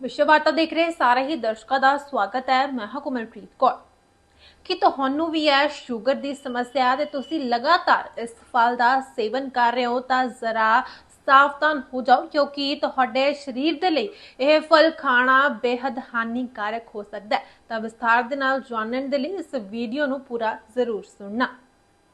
ਵਿਸ਼ਵਵਾਰਤਾ ਦੇਖ ਰਹੇ ਸਾਰੇ ਹੀ ਦਰਸ਼ਕਾਂ ਦਾ ਸਵਾਗਤ ਹੈ। ਮੈਂ ਹਾਂ ਕੋਮਲਪ੍ਰੀਤ ਕੌਰ। ਕਿ ਤੁਹਾਨੂੰ ਵੀ ਹੈ ਸ਼ੂਗਰ ਦੀ ਸਮੱਸਿਆ ਤੇ ਤੁਸੀਂ ਲਗਾਤਾਰ ਇਸ ਫਲ ਦਾ ਸੇਵਨ ਕਰ ਰਹੇ ਹੋ ਤਾਂ ਜ਼ਰਾ ਸਾਵਧਾਨ ਹੋ ਜਾਓ, ਕਿਉਂਕਿ ਤੁਹਾਡੇ ਸਰੀਰ ਦੇ ਲਈ ਇਹ ਫਲ ਖਾਣਾ ਬੇहद ਹਾਨੀਕਾਰਕ ਹੋ ਸਕਦਾ ਹੈ। ਤਾਂ ਵਿਸਥਾਰ ਦੇ ਨਾਲ ਜਾਣਨ ਦੇ ਲਈ ਇਸ ਵੀਡੀਓ ਨੂੰ ਪੂਰਾ ਜ਼ਰੂਰ ਸੁਣਨਾ।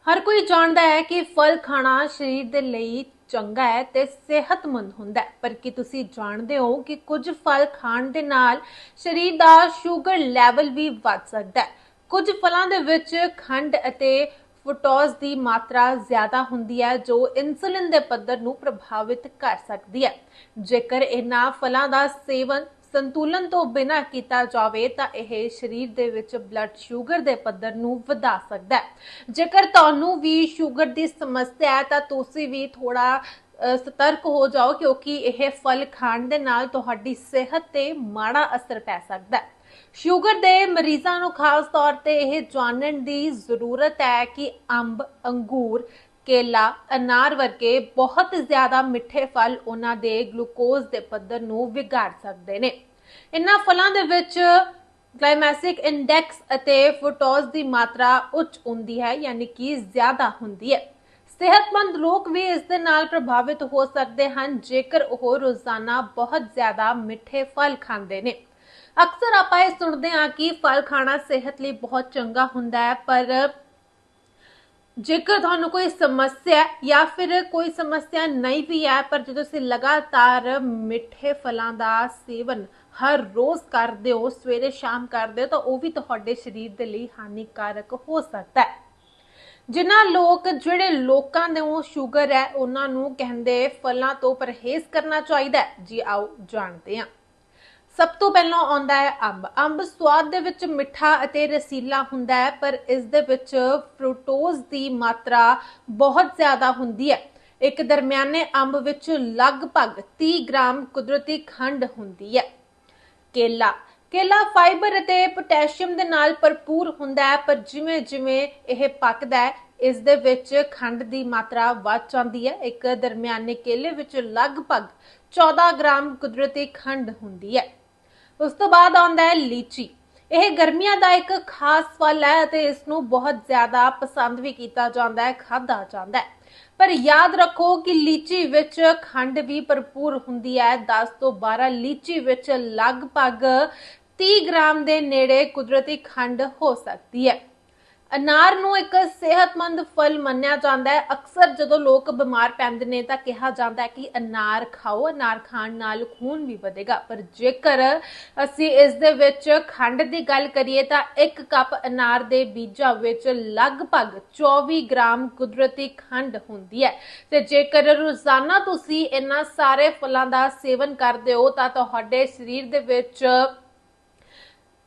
ਹਰ ਕੋਈ ਜਾਣਦਾ ਹੈ ਕਿ ਫਲ ਖਾਣਾ ਸਰੀਰ ਦੇ ਲਈ ਚੰਗਾ ਹੈ ਤੇ ਸਿਹਤਮੰਦ ਹੁੰਦਾ ਹੈ। ਪਰ ਕੀ ਤੁਸੀਂ ਜਾਣਦੇ ਹੋ ਕਿ ਕੁਝ ਫਲ ਖਾਣ ਦੇ ਨਾਲ ਸਰੀਰ ਦਾ ਸ਼ੂਗਰ ਲੈਵਲ ਵੀ ਵੱਧ ਸਕਦਾ ਹੈ? ਕੁਝ ਫਲਾਂ ਦੇ ਵਿੱਚ ਖੰਡ ਅਤੇ ਫੁਟੋਜ਼ ਦੀ ਮਾਤਰਾ ਜ਼ਿਆਦਾ ਹੁੰਦੀ ਹੈ, ਜੋ ਇਨਸੂਲਿਨ ਦੇ ਪੱਧਰ ਨੂੰ ਪ੍ਰਭਾਵਿਤ ਕਰ ਸਕਦੀ ਹੈ। ਜੇਕਰ ਇਹਨਾਂ ਫਲਾਂ ਦਾ ਸੇਵਨ ਸੰਤੁਲਨ ਤੋਂ ਬਿਨਾਂ ਕੀਤਾ ਜਾਵੇ ਤਾਂ ਇਹ ਸਰੀਰ ਦੇ ਵਿੱਚ ਬਲੱਡ ਸ਼ੂਗਰ ਦੇ ਪੱਧਰ ਨੂੰ ਵਧਾ ਸਕਦਾ ਹੈ। ਜੇਕਰ ਤੁਹਾਨੂੰ ਵੀ ਸ਼ੂਗਰ ਦੀ ਸਮੱਸਿਆ ਹੈ ਤਾਂ ਤੁਸੀਂ ਵੀ ਥੋੜਾ ਸਤਰਕ ਹੋ ਜਾਓ ਕਿਉਂਕਿ ਇਹ ਫਲ ਖਾਣ ਦੇ ਨਾਲ ਤੁਹਾਡੀ ਸਿਹਤ ਤੇ ਮਾੜਾ ਅਸਰ ਪੈ ਸਕਦਾ ਹੈ। ਸ਼ੂਗਰ ਦੇ ਮਰੀਜ਼ਾਂ ਨੂੰ ਖਾਸ ਤੌਰ ਤੇ ਇਹ ਜਾਣਨ ਦੀ ਜ਼ਰੂਰਤ ਹੈ ਕਿ ਅੰਬ, ਅੰਗੂਰ ਕੇਲਾ, ਅਨਾਰ ਵਰਗੇ ਬਹੁਤ ਜ਼ਿਆਦਾ ਮਿੱਠੇ ਫਲ ਉਹਨਾਂ ਦੇ ਗਲੂਕੋਜ਼ ਦੇ ਪੱਧਰ ਨੂੰ ਵਿਗਾੜ ਸਕਦੇ ਨੇ। ਇਨ੍ਹਾਂ ਫਲਾਂ ਦੇ ਵਿੱਚ ਗਲਾਈਮੈਸਿਕ ਇੰਡੈਕਸ ਅਤੇ ਫੁਟੋਜ਼ ਦੀ ਮਾਤਰਾ ਉੱਚ ਹੁੰਦੀ ਹੈ, ਯਾਨੀ ਕਿ ਜ਼ਿਆਦਾ ਹੁੰਦੀ ਹੈ। ਸਿਹਤਮੰਦ ਲੋਕ ਵੀ ਇਸ ਦੇ ਨਾਲ ਪ੍ਰਭਾਵਿਤ ਹੋ ਸਕਦੇ ਹਨ, ਜੇਕਰ ਉਹ ਰੋਜ਼ਾਨਾ ਬਹੁਤ ਜ਼ਿਆਦਾ ਮਿੱਠੇ ਫਲ ਖਾਂਦੇ ਨੇ। ਅਕਸਰ ਆਪਾਂ ਇਹ ਸੁਣਦੇ ਹਾਂ ਕਿ ਫਲ ਖਾਣਾ ਸਿਹਤ ਲਈ ਬਹੁਤ ਚੰਗਾ ਹੁੰਦਾ ਹੈ, ਪਰ ਜੇਕਰ ਤੁਹਾਨੂੰ ਕੋਈ ਸਮੱਸਿਆ ਜਾਂ ਫਿਰ ਕੋਈ ਸਮੱਸਿਆ ਨਹੀਂ ਵੀ ਹੈ, ਪਰ ਜਦੋਂ ਤੁਸੀਂ ਲਗਾਤਾਰ ਮਿੱਠੇ ਫਲਾਂ ਦਾ ਸੇਵਨ ਹਰ ਰੋਜ਼ ਕਰਦੇ ਹੋ, ਸਵੇਰੇ ਸ਼ਾਮ ਕਰਦੇ ਹੋ, ਤਾਂ ਉਹ ਵੀ ਤੁਹਾਡੇ ਸਰੀਰ ਦੇ ਲਈ ਹਾਨੀਕਾਰਕ ਹੋ ਸਕਦਾ ਹੈ। ਜਿਨ੍ਹਾਂ ਲੋਕ, ਜਿਹੜੇ ਲੋਕਾਂ ਦੇ ਉਹ ਸ਼ੂਗਰ ਹੈ, ਉਹਨਾਂ ਨੂੰ ਕਹਿੰਦੇ ਫਲਾਂ ਤੋਂ ਪਰਹੇਜ਼ ਕਰਨਾ ਚਾਹੀਦਾ ਜੀ ਆਓ ਜਾਣਦੇ ਹਾਂ। ਸਭ ਤੋਂ ਪਹਿਲਾਂ ਆਉਂਦਾ ਹੈ ਅੰਬ। ਅੰਬ ਸਵਾਦ ਦੇ ਵਿੱਚ ਮਿੱਠਾ ਅਤੇ ਰਸੀਲਾ ਹੁੰਦਾ ਹੈ, ਪਰ ਇਸ ਦੇ ਵਿੱਚ ਫਰੂਟੋਜ਼ ਦੀ ਮਾਤਰਾ ਬਹੁਤ ਜ਼ਿਆਦਾ ਹੁੰਦੀ ਹੈ। ਇੱਕ ਦਰਮਿਆਨੇ ਅੰਬ ਵਿੱਚ ਲਗਭਗ 30 ਗ੍ਰਾਮ ਕੁਦਰਤੀ ਖੰਡ ਹੁੰਦੀ ਹੈ। ਕੇਲਾ। ਕੇਲਾ ਫਾਈਬਰ ਅਤੇ ਪੋਟਾਸ਼ੀਅਮ ਦੇ ਨਾਲ ਭਰਪੂਰ ਹੁੰਦਾ ਹੈ, ਪਰ ਜਿਵੇਂ ਜਿਵੇਂ ਇਹ ਪੱਕਦਾ ਹੈ, ਇਸ ਦੇ ਵਿੱਚ ਖੰਡ ਦੀ ਮਾਤਰਾ ਵੱਧ ਜਾਂਦੀ ਹੈ। ਇੱਕ ਦਰਮਿਆਨੇ ਕੇਲੇ ਵਿੱਚ ਲਗਭਗ 14 ਗ੍ਰਾਮ ਕੁਦਰਤੀ ਖੰਡ ਹੁੰਦੀ ਹੈ। ਉਸ ਤੋਂ ਬਾਅਦ ਆਉਂਦਾ ਹੈ ਲੀਚੀ। ਇਹ ਗਰਮੀਆਂ ਦਾ ਇੱਕ ਖਾਸ ਫਲ ਹੈ ਅਤੇ ਇਸ ਨੂੰ ਬਹੁਤ ਜ਼ਿਆਦਾ ਪਸੰਦ ਵੀ ਕੀਤਾ ਜਾਂਦਾ ਹੈ, ਖਾਧਾ ਜਾਂਦਾ ਹੈ। ਪਰ ਯਾਦ ਰੱਖੋ ਕਿ ਲੀਚੀ ਵਿੱਚ ਖੰਡ ਵੀ ਭਰਪੂਰ ਹੁੰਦੀ ਹੈ। 10 ਤੋਂ 12 ਲੀਚੀ ਵਿੱਚ ਲਗਭਗ 30 ਗ੍ਰਾਮ ਦੇ ਨੇੜੇ ਕੁਦਰਤੀ ਖੰਡ ਹੋ ਸਕਦੀ ਹੈ। ਅਨਾਰ ਨੂੰ ਇੱਕ ਸਿਹਤਮੰਦ ਫਲ ਮੰਨਿਆ ਜਾਂਦਾ ਹੈ। ਅਕਸਰ ਜਦੋਂ ਲੋਕ ਬਿਮਾਰ ਪੈਂਦੇ ਨੇ ਤਾਂ ਕਿਹਾ ਜਾਂਦਾ ਹੈ ਕਿ ਅਨਾਰ ਖਾਓ, ਅਨਾਰ ਖਾਣ ਨਾਲ ਖੂਨ ਵੀ ਵਧੇਗਾ। ਪਰ ਜੇਕਰ ਅਸੀਂ ਇਸ ਦੇ ਵਿੱਚ ਖੰਡ ਦੀ ਗੱਲ ਕਰੀਏ ਤਾਂ ਇੱਕ ਕੱਪ ਅਨਾਰ ਦੇ ਬੀਜਾਂ ਵਿੱਚ ਲਗਭਗ 24 ਗ੍ਰਾਮ ਕੁਦਰਤੀ ਖੰਡ ਹੁੰਦੀ ਹੈ। ਤੇ ਜੇਕਰ ਰੋਜ਼ਾਨਾ ਤੁਸੀਂ ਇਹਨਾਂ ਸਾਰੇ ਫਲਾਂ ਦਾ ਸੇਵਨ ਕਰਦੇ ਹੋ ਤਾਂ ਤੁਹਾਡੇ ਸਰੀਰ ਦੇ ਵਿੱਚ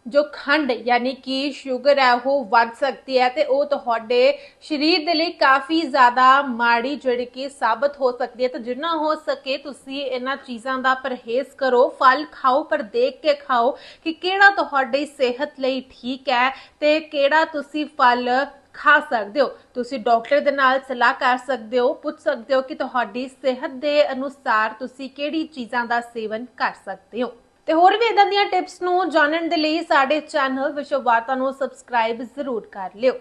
ਜੋ ਖੰਡ, ਯਾਨੀ ਕਿ ਸ਼ੂਗਰ ਹੈ, ਉਹ ਵੱਧ ਸਕਦੀ ਹੈ ਤੇ ਉਹ ਤੁਹਾਡੇ ਸਰੀਰ ਦੇ ਲਈ ਕਾਫੀ ਜ਼ਿਆਦਾ ਮਾੜੀ ਜਿਹੜੀ ਕਿ ਸਾਬਤ ਹੋ ਸਕਦੀ ਹੈ ਤਾਂ ਜਿੰਨਾ ਹੋ ਸਕੇ ਤੁਸੀਂ ਇਹਨਾਂ ਚੀਜ਼ਾਂ ਦਾ ਪਰਹੇਜ਼ ਕਰੋ, ਫਲ ਖਾਓ, ਪਰ ਦੇਖ ਕੇ ਖਾਓ ਕਿ ਕਿਹੜਾ ਤੁਹਾਡੀ ਸਿਹਤ ਲਈ ਠੀਕ ਹੈ ਤੇ ਕਿਹੜਾ ਤੁਸੀਂ ਫਲ ਖਾ ਸਕਦੇ ਹੋ। ਤੁਸੀਂ ਡਾਕਟਰ ਦੇ ਨਾਲ ਸਲਾਹ ਕਰ ਸਕਦੇ ਹੋ, ਪੁੱਛ ਸਕਦੇ ਹੋ ਕਿ ਤੁਹਾਡੀ ਸਿਹਤ ਦੇ ਅਨੁਸਾਰ ਤੁਸੀਂ ਕਿਹੜੀ ਚੀਜ਼ਾਂ ਦਾ ਸੇਵਨ ਕਰ ਸਕਦੇ ਹੋ। ਤੇ ਹੋਰ ਵੀ ਇਦਾਂ ਦੀਆਂ ਟਿਪਸ ਨੂੰ ਜਾਣਨ ਦੇ ਲਈ ਸਾਡੇ ਚੈਨਲ ਵਿਸ਼ਵ ਵਾਰਤਾ ਨੂੰ ਸਬਸਕ੍ਰਾਈਬ ਜ਼ਰੂਰ ਕਰ ਲਿਓ।